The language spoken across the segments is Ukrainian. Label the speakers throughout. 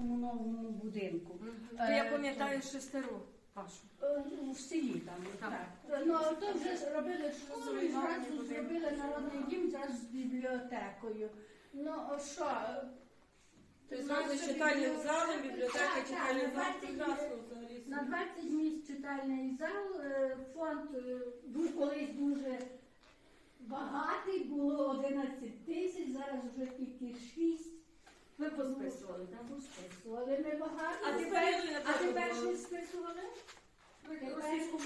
Speaker 1: нашому новому будинку.
Speaker 2: То я
Speaker 1: Е,
Speaker 2: пам'ятаю шестеру вашу.
Speaker 1: Е, В селі там,
Speaker 2: Так.
Speaker 1: так. Ну, а то вже зробили школу і зразу зробили народний дім зараз з бібліотекою. Ну, а що? Наша
Speaker 2: зразу з читальним
Speaker 1: бібліотека-
Speaker 2: залом, бібліотека,
Speaker 1: Так,
Speaker 2: читальний
Speaker 1: так,
Speaker 2: зал.
Speaker 1: 20
Speaker 2: Прекрасно взагалі.
Speaker 1: На 20 місць читальний зал. е, Фонд е, був колись дуже багатий, було 11 тисяч, зараз вже тільки 6.
Speaker 2: Ви посписували, так?
Speaker 1: Тому списували ми багато.
Speaker 2: А тепер,
Speaker 1: а тепер що списували?
Speaker 2: Ви російську?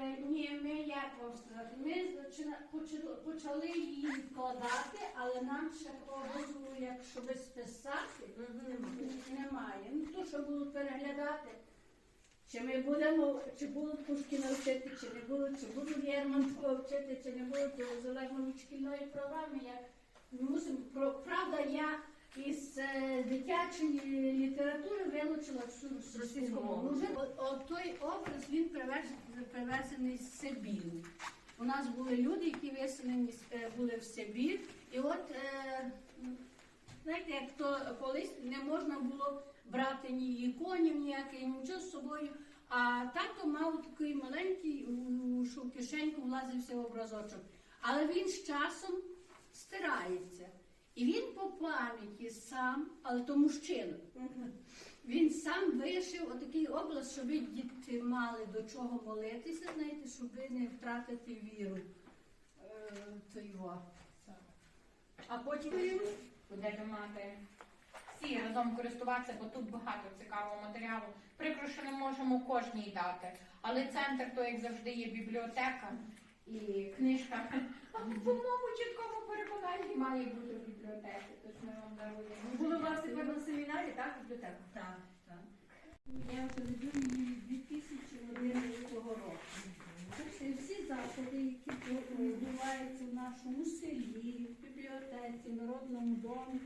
Speaker 1: Е, Ні, ми як вам сказати, ми зачина- почали- почали її вкладати, але нам ще такого дозволу, як щоб списати, немає. Ну то, що будуть переглядати. Чи ми будемо, чи будуть Пушкіна вчити, чи не будуть, чи будуть Єрмонтова вчити, чи не будуть, то залежно від шкільної програми. Як ми мусимо про правда, я із е, дитячої літератури вилучила всю російську мову. Вже той образ він привез- привезений з Сибіру. У нас були люди, які виселені е, були в Сибір, і от е, знаєте, як то колись не можна було брати ні іконів, ніяких, нічого з собою. А тато мав такий маленький, що в кишеньку влазився образочок. Але він з часом стирається. І він по пам'яті сам, але то мужчина. Він сам вишив отакий образ, щоб діти мали до чого молитися, знаєте, щоб не втратити віру. Е, його.
Speaker 2: А потім
Speaker 3: будете мати всі разом користуватися, бо тут багато цікавого матеріалу. Прикро, що не можемо кожній дати. Але центр, то як завжди, є бібліотека і книжка. А по моєму має бути в бібліотеці. Тож ми вам даруємо.
Speaker 2: були у вас тепер на семінарі, так, бібліотека?
Speaker 1: Так, так. Я вже веду її 2011 року. Так всі заходи, які відбуваються в нашому селі, в бібліотеці, в народному домі,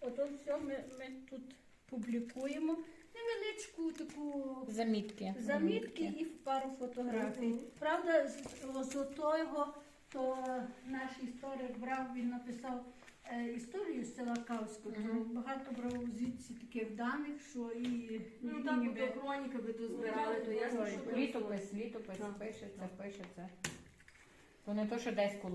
Speaker 1: ото все ми, ми тут публікуємо. Невеличку таку
Speaker 3: Замітки.
Speaker 1: замітки і пару фотографій. Правда, з, з того, то наш історик брав, він написав е, історію села Кавського.
Speaker 3: то
Speaker 1: Багато брав звідси таких даних, що і,
Speaker 2: Ну так,
Speaker 1: ніби-
Speaker 2: то хроніки би тут збирали, то ясно, що
Speaker 3: Літопис, літопис, пишеться, пишеться. То не то, що десь коли.